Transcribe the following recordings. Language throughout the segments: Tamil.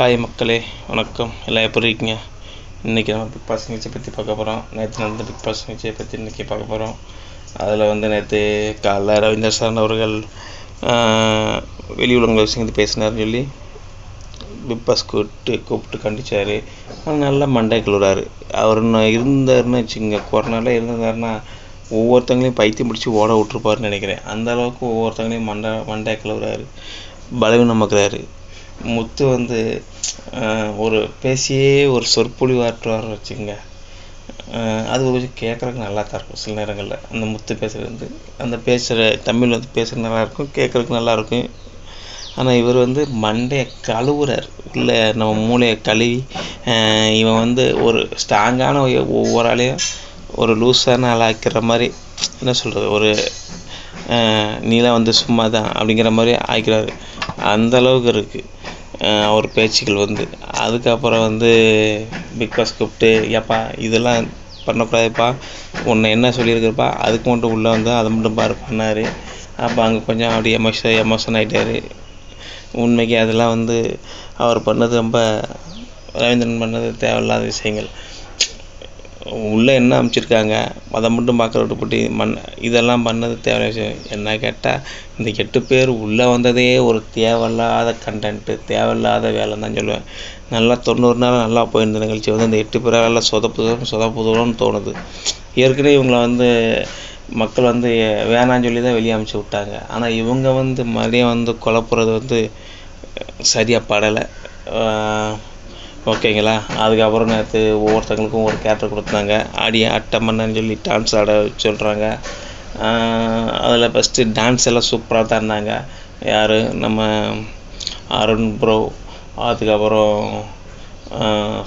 ஹாய் மக்களே வணக்கம். எல்லாம் எப்படி இருக்கீங்க? இன்றைக்கி நம்ம பிக் பாஸ் நிகழ்ச்சியை பற்றி பார்க்க போகிறோம் நேற்று நடந்த பிக் பாஸ் நிகழ்ச்சியை பற்றி இன்றைக்கி பார்க்க போகிறோம் அதில் வந்து நேற்று காலைல ரவீந்தர் சரண் அவர்கள் ஆஹ், வெளி உலகங்கள் பேசினார்னு சொல்லி பிக் பாஸ் கூப்பிட்டு கூப்பிட்டு கண்டிச்சார். நல்லா மண்டை கிளறாரு அவர் இன்னும் இருந்தாருன்னு வச்சுக்கோங்க. கொரோனால இருந்தாருன்னா ஒவ்வொருத்தங்களையும் பைத்தியம் பிடிச்சி ஓட விட்டுருப்பாருன்னு நினைக்கிறேன். அந்த அளவுக்கு ஒவ்வொருத்தங்களையும் மண்டை மண்டை கிளறாரு பலவீனமாக்குறாரு. முத்து வந்து ஒரு பேசியே ஒரு சொற்பொழிவாற்றுவார்னு வச்சுக்கோங்க. அது கொஞ்சம் கேட்குறதுக்கு நல்லா தான் இருக்கும் சில நேரங்களில். அந்த முத்து பேசுகிறது வந்து அந்த பேசுகிற தமிழ் வந்து பேசுகிறது நல்லாயிருக்கும் கேட்குறதுக்கு நல்லா இருக்கும் ஆனால் இவர் வந்து மண்டையை கழுவுறார். இல்லை நம்ம மூளையை கழுவி இவன் வந்து ஒரு ஸ்ட்ராங்கான ஒவ்வொரு ஆளையும் ஒரு லூஸான ஆளாக்கிற மாதிரி என்ன சொல்கிறது ஒரு நீலாம் வந்து சும்மா தான் அப்படிங்கிற மாதிரி ஆக்கிறாரு. அந்த அளவுக்கு இருக்குது அவர் பேச்சுக்கள் வந்து. அதுக்கப்புறம் வந்து பிக் பாஸ் கூப்பிட்டு ஏப்பா இதெல்லாம் பண்ணக்கூடாதுப்பா. உன்னை என்ன சொல்லியிருக்கிறப்பா அதுக்கு மட்டும் உள்ளே வந்து அதை மட்டும் பாரு பண்ணார். அப்போ அங்கே கொஞ்சம் அப்படி எமோஷன் எமோஷன் ஆகிட்டார் உண்மைக்கு அதெல்லாம் வந்து அவர் பண்ணது ரொம்ப ரவீந்திரன் பண்ணது தேவையில்லாத விஷயங்கள். உள்ளே என்ன அமைச்சிருக்காங்க? அதை மட்டும் பார்க்குற விட்டுப்பட்டு மண் இதெல்லாம் பண்ணது தேவையான விஷயம். என்ன கேட்டால் இந்த எட்டு பேர் உள்ளே வந்ததே ஒரு தேவையில்லாத கண்டென்ட்டு தேவையில்லாத வேலை தான் சொல்லுவேன். நல்லா தொண்ணூறு நாள் நல்லா போயிருந்த நிகழ்ச்சி வந்து இந்த எட்டு பேரால் நல்லா சொதப்புதோம் சொதப்புதோன்னு தோணுது. ஏற்கனவே இவங்களை வந்து மக்கள் வந்து வேணான்னு சொல்லி தான் வெளியே அமுச்சு விட்டாங்க. ஆனால் இவங்க வந்து மறுபடியும் வந்து குழப்புறது வந்து சரியாக படலை. ஓகேங்களா? அதுக்கப்புறம் நேற்று ஒவ்வொருத்தங்களுக்கும் ஒரு கேரக்டர் கொடுத்தாங்க. ஆடி ஆட்டம் சொல்லி டான்ஸ் ஆட சொல்கிறாங்க அதில் ஃபஸ்ட்டு டான்ஸ் எல்லாம் சூப்பராக தான் இருந்தாங்க. யார்? நம்ம அருண் ப்ரோ அதுக்கப்புறம்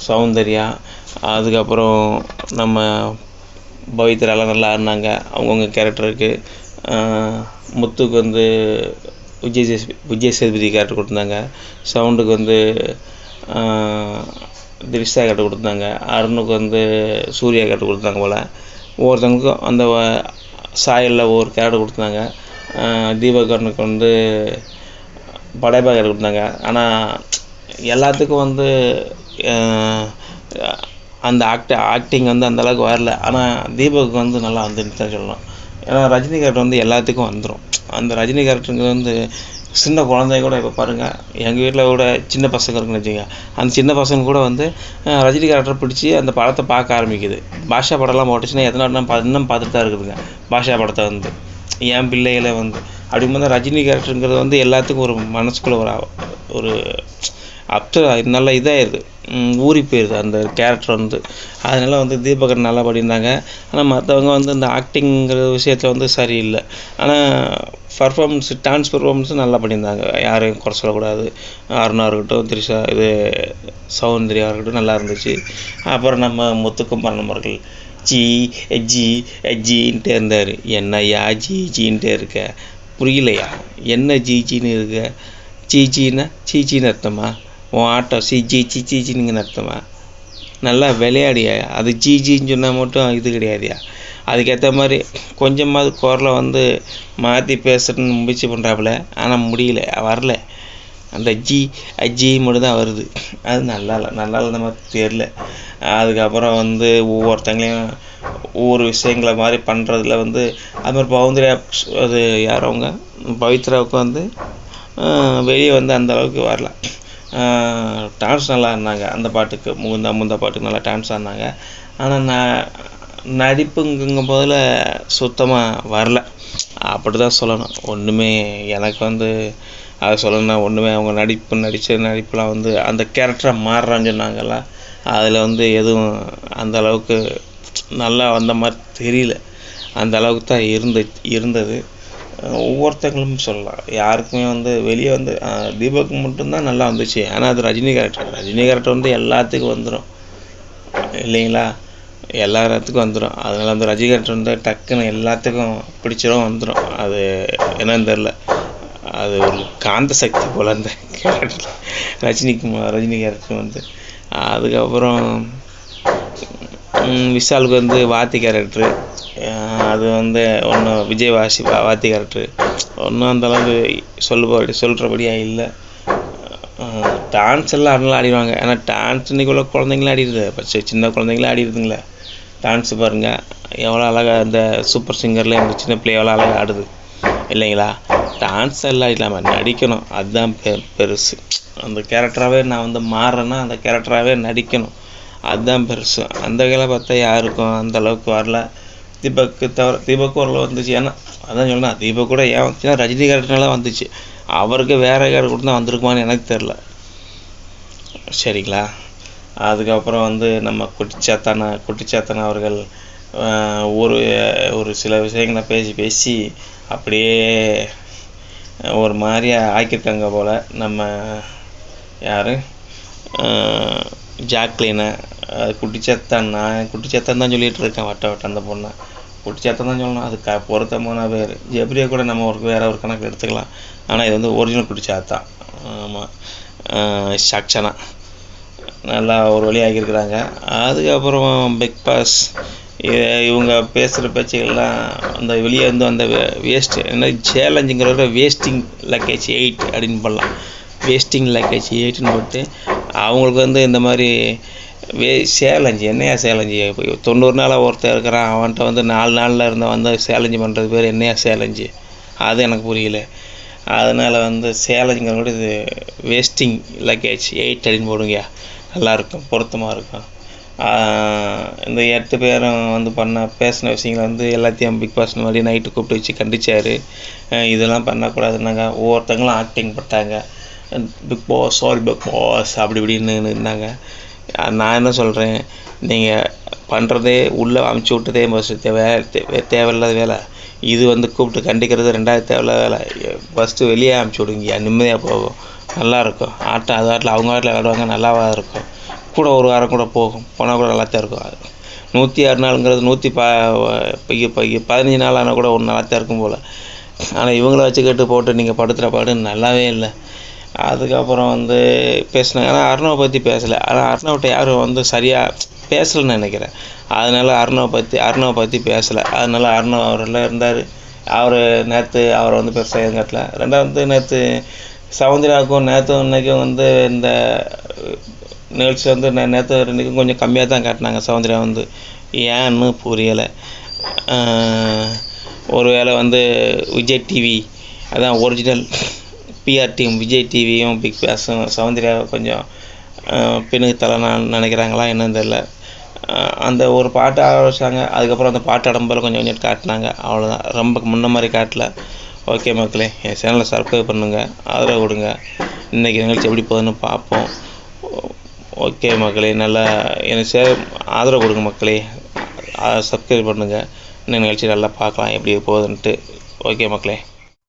சௌந்தர்யா. அதுக்கப்புறம் நம்ம பவித்ராலாம் நல்லா ஆடினாங்க. அவங்கவுங்க கேரக்டருக்கு முத்துக்கு வந்து விஜய் சேதுபதி விஜய் சேதுபதி கேரக்டர் கொடுத்தாங்க. சவுண்டுக்கு வந்து திரிஷா கேட்டு கொடுத்தாங்க. அருணுக்கு வந்து சூர்யா கேட்டு கொடுத்தாங்க போல். ஒவ்வொருத்தவங்களுக்கும் அந்த சாயலில் ஒவ்வொரு கேரட் கொடுத்தாங்க. தீபகரனுக்கு வந்து படையப்பா கேரக்டர் கொடுத்தாங்க. ஆனால் எல்லாத்துக்கும் வந்து அந்த ஆக்ட ஆக்டிங் வந்து அந்தளவுக்கு வரல. ஆனால் தீபக் வந்து நல்லா வந்துன்னு தான் சொல்லலாம் ஏன்னா ரஜினி கேரக்டர் வந்து எல்லாத்துக்கும் வந்துடும் அந்த ரஜினி கேரக்டருங்கிறது வந்து சின்ன குழந்தைங்க கூட இப்போ பாருங்கள் எங்கள் வீட்டில் கூட சின்ன பசங்க இருக்குன்னு வச்சுங்க அந்த சின்ன பசங்க கூட வந்து ரஜினி கேரக்டர் பிடிச்சி அந்த படத்தை பார்க்க ஆரம்பிக்குது. பாஷா படம்லாம் போட்டுச்சுன்னா எத்தனை பா- இன்னும் பார்த்துட்டு தான் இருக்குதுங்க. பாஷா படத்தை வந்து என் பிள்ளைகளை வந்து. அப்படிங்கும்போது ரஜினி கேரக்டருங்கிறது வந்து எல்லாத்துக்கும் ஒரு மனசுக்குள்ளே ஒரு ஒரு அப்சர் நல்ல இதாகிடுது ஊறி போயிடுது அந்த கேரக்டர் வந்து. அதனால வந்து தீபகர் நல்லா பண்ணியிருந்தாங்க. ஆனால் மற்றவங்க வந்து இந்த ஆக்டிங்கிற விஷயத்தில் வந்து சரியில்லை. ஆனால் பர்ஃபார்மன்ஸ் டான்ஸ் பர்ஃபார்மன்ஸும் நல்லா பண்ணியிருந்தாங்க. யாரையும் குறை சொல்லக்கூடாது. அருணா இருக்கட்டும் திரிஷா இது சௌந்தர்யா இருக்கட்டும் நல்லா இருந்துச்சு. அப்புறம் நம்ம முத்துக்குமாரன் அவர்கள். ஜி ஜி ஜின்ட்டே இருந்தார். என்னய்யா ஜி ஜின்ட்டே இருக்க? புரியலையா? என்ன ஜி ஜின்னு இருக்க? சீச்சின்னா சீச்சின்னு அர்த்தமா? உன் ஆட்டம் சி ஜி சி சீச்சின்னு அர்த்தமா நல்லா விளையாடியா? அது ஜி ஜின்னு சொன்னால் மட்டும் இது கிடையாதுயா? அதுக்கேற்ற மாதிரி கொஞ்சமாவது குரலை வந்து மாற்றி பேசுகிறேன்னு முயற்சி பண்ணுறாப்புல ஆனால் முடியல வரல. அந்த ஜி ஜி மட்டும் தான் வருது. அது நல்லா இல்லை நல்லா இல்லை மாதிரி தெரில அதுக்கப்புறம் வந்து ஒவ்வொருத்தங்களையும் ஒவ்வொரு விஷயங்களை மாதிரி பண்ணுறதுல வந்து அது மாதிரி பவுந்தரியா அது யாரவங்க பவித்ராவுக்கு வந்து வெளியே வந்து அந்த அளவுக்கு வரல. டான்ஸ் நல்லா ஆடினாங்க. அந்த பாட்டுக்கு முகுந்தா முந்தா பாட்டுக்கு நல்லா டான்ஸ் ஆடினாங்க. ஆனால் நான் நடிப்புங்கும் போதில் சுத்தமாக வரல. அப்படி தான் சொல்லணும். ஒன்றுமே எனக்கு வந்து அதை சொல்லணும்னா ஒன்றுமே அவங்க நடிப்பு நடித்த நடிப்புலாம் வந்து அந்த கேரக்டரை மாறுறான்னு சொன்னாங்கல்ல அதில் வந்து எதுவும் அந்த அளவுக்கு நல்லா வந்த மாதிரி தெரியல. அந்த அளவுக்கு தான் இருந்து இருந்தது. ஒவ்வொருத்தங்களும் சொல்லலாம். யாருக்குமே வந்து வெளியே வந்து அஹ் தீபக் மட்டும்தான் நல்லா வந்துச்சு. ஆனால் அது ரஜினி கேரக்டர் ரஜினி கேரக்டர் வந்து எல்லாத்துக்கும் வந்துடும் இல்லைங்களா? எல்லாத்துக்கும் வந்துடும் அதனால் அந்த ரஜினி கேரக்டர் வந்து டக்குன்னு எல்லாத்துக்கும் பிடிச்சிடும் வந்துடும் அது என்னன்னு தெரில அது ஒரு காந்த சக்தி போல் அந்த கேரக்டர் ரஜினிக்கு ரஜினி கேரக்டர் வந்து. அதுக்கப்புறம் விஷாலுக்கு வந்து வாத்தி கேரக்டரு அது வந்து ஒன்றும் விஜய் வாசி வாத்தி கேரக்டரு ஒன்றும் அந்தளவுக்கு சொல்லுபடி சொல்கிறபடியாக இல்லை. டான்ஸ் எல்லாம் நல்லா ஆடிடுவாங்க. ஏன்னா டான்ஸ் இன்றைக்கி உள்ள குழந்தைங்களாம் ஆடிடுது. இப்போ சின்ன குழந்தைங்களாம் ஆடிடுதுங்களே. டான்ஸு பாருங்கள் எவ்வளோ அழகாக இந்த சூப்பர் சிங்கரில் இந்த சின்ன பிள்ளை எவ்வளோ அழகாக ஆடுது. இல்லைங்களா? டான்ஸ் எல்லாம் இல்லாமல் நடிக்கணும். அதுதான் பெ பெருசு. அந்த கேரக்டராகவே நான் வந்து மாறுறேன்னா அந்த கேரக்டராகவே நடிக்கணும். அதுதான் பெருசு. அந்த வகையில் பார்த்தா யாருக்கும் அந்த அளவுக்கு வரல. தீபக்கு தவிர தீபக்கு ஓரளவு வந்துச்சு. ஏன்னா அதான் சொல்லணும் தீபக் கூட ஏன் வந்துச்சுன்னா ரஜினி கேரக்டர்னால வந்துச்சு. அவருக்கு வேறு கேரக்டர் தான் வந்திருக்குமான்னு எனக்கு தெரில சரிங்களா? அதுக்கப்புறம் வந்து நம்ம குட்டிச்சாத்தான குட்டிச்சாத்தான அவர்கள் ஒரு ஒரு சில விஷயங்களை பேசி பேசி அப்படியே ஒரு மாதிரியாக ஆக்கியிருக்காங்க போல். நம்ம யார்? ஜாக்லினை குட்டிச்சேத்தான் நான் குட்டிச்சாத்தான் தான் சொல்லிகிட்டு இருக்கேன் வட்ட வட்ட அந்த பொண்ணை. குட்டிச்சாத்தான் தான் சொல்லணும் அது க பொருத்தமான பேர் ஜெப்ரியை கூட நம்ம ஒரு வேறு ஒரு கணக்கு எடுத்துக்கலாம். ஆனால் இது வந்து ஒரிஜினல் குட்டிச்சாத்தான் ஆமாம் சக்ஷனா. நல்லா ஒரு வழியாகியிருக்கிறாங்க அதுக்கப்புறம் பிக் பாஸ் இவங்க பேசுகிற பேச்சுகள்லாம் அந்த வெளியே வந்து அந்த வேஸ்ட் என்ன சேலஞ்சுங்கிற வேஸ்டிங் லக்கேஜ் எயிட் அப்படின்னு பண்ணலாம் வேஸ்டிங் லக்கேஜ் எயிட்னு போட்டு அவங்களுக்கு வந்து இந்த மாதிரி வே சேலஞ்சு என்னையா சேலஞ்சு? இப்போ தொண்ணூறு நாளாக ஒருத்தன் இருக்கிறான். அவன்கிட்ட வந்து நாலு நாளில் இருந்தால் வந்து சேலஞ்சு பண்ணுறது பேர் என்னையா சேலஞ்சு? அது எனக்கு புரியல. அதனால் வந்து சேலஞ்சுங்கிற கூட இது வேஸ்டிங் லக்கேஜ் எயிட் அப்படின்னு போடுங்க நல்லாயிருக்கும் பொருத்தமாக இருக்கும். இந்த எட்டு பேரும் வந்து பண்ண பேசின விஷயங்களை வந்து எல்லாத்தையும் பிக் பாஸ் மாதிரி நைட்டு கூப்பிட்டு வச்சு கண்டிச்சாரு. இதெல்லாம் பண்ணக்கூடாதுன்னாங்க. ஒவ்வொருத்தங்களும் acting பட்டாங்க big boss sorry big boss அப்படி இப்படின்னு இருந்தாங்க நான் என்ன சொல்கிறேன் நீங்கள் பண்ணுறதே உள்ளே அமுச்சு விட்டதே ஃபஸ்ட்டு தேவை. தே- தேவையில்லாத வேலை. இது வந்து கூப்பிட்டு கண்டிக்கிறது ரெண்டாவது தேவையில்லாத வேலை. ஃபஸ்ட்டு வெளியே அமுச்சு விடுங்க நிம்மதியாக போகும். நல்லா இருக்கும். ஆட்டம் அது ஆட்டில் அவங்க ஆட்டில் விளாடுவாங்க நல்லாவா இருக்கும். கூட ஒரு வாரம் கூட போகும். போனால் கூட நல்லா தான் இருக்கும் நூற்றி ஆறு நாளுங்கிறது நூற்றி ப பைய பதினஞ்சு நாள் ஆனால் கூட ஒன்று நல்லா தான் இருக்கும் போல். ஆனால் இவங்கள வச்சுக்கிட்டு போட்டு நீங்கள் படுத்துகிற பாடு நல்லாவே இல்லை. அதுக்கப்புறம் வந்து பேசினாங்க ஆனால் அர்ணவை பற்றி பேசலை. ஆனால் அர்ணவட்ட யாரும் வந்து சரியாக பேசலைன்னு நினைக்கிறேன். அதனால அர்ணவை பற்றி அர்ணவை பற்றி பேசலை. அதனால் அர்ணவ் அவரில் இருந்தார். அவர் நேற்று அவரை வந்து பெருசாக எதுவும் காட்டல. ரெண்டாவது வந்து நேற்று சவுந்தராக்கும் நேற்று இன்றைக்கும் வந்து இந்த நிகழ்ச்சி வந்து நேற்று இன்றைக்கும் கொஞ்சம் கம்மியாக தான் காட்டினாங்க சவுந்தரா வந்து. ஏன்னு புரியலை. ஒருவேளை வந்து விஜய் டிவி அதான் ஒரிஜினல் பிஆர் டீம் விஜய் டிவியும் பிக் பாஸும் சவுந்தர்யாவை கொஞ்சம் பின்னுக்கு தரலான்னு நினைக்கிறாங்களா என்னன்னு தெரில அந்த ஒரு பாட்டு ஆட வச்சாங்க அதுக்கப்புறம் அந்த பாட்டு ஆடும்போது கொஞ்சம் கொஞ்சம் காட்டினாங்க. அவ்வளோதான் ரொம்ப முன்ன மாதிரி காட்டல. ஓகே மக்களே என் சேனலை சப்ஸ்கிரைப் பண்ணுங்கள் ஆதரவு கொடுங்க. இன்றைக்கி நிகழ்ச்சி எப்படி போகுதுன்னு பார்ப்போம். ஓகே மக்களே நல்லா எனக்கு சே ஆதரவு கொடுங்க மக்களே. சப்ஸ்கிரைப் பண்ணுங்கள் இன்னும் நிகழ்ச்சி நல்லா பார்க்கலாம். எப்படி போகுதுன்ட்டு. ஓகே மக்களே.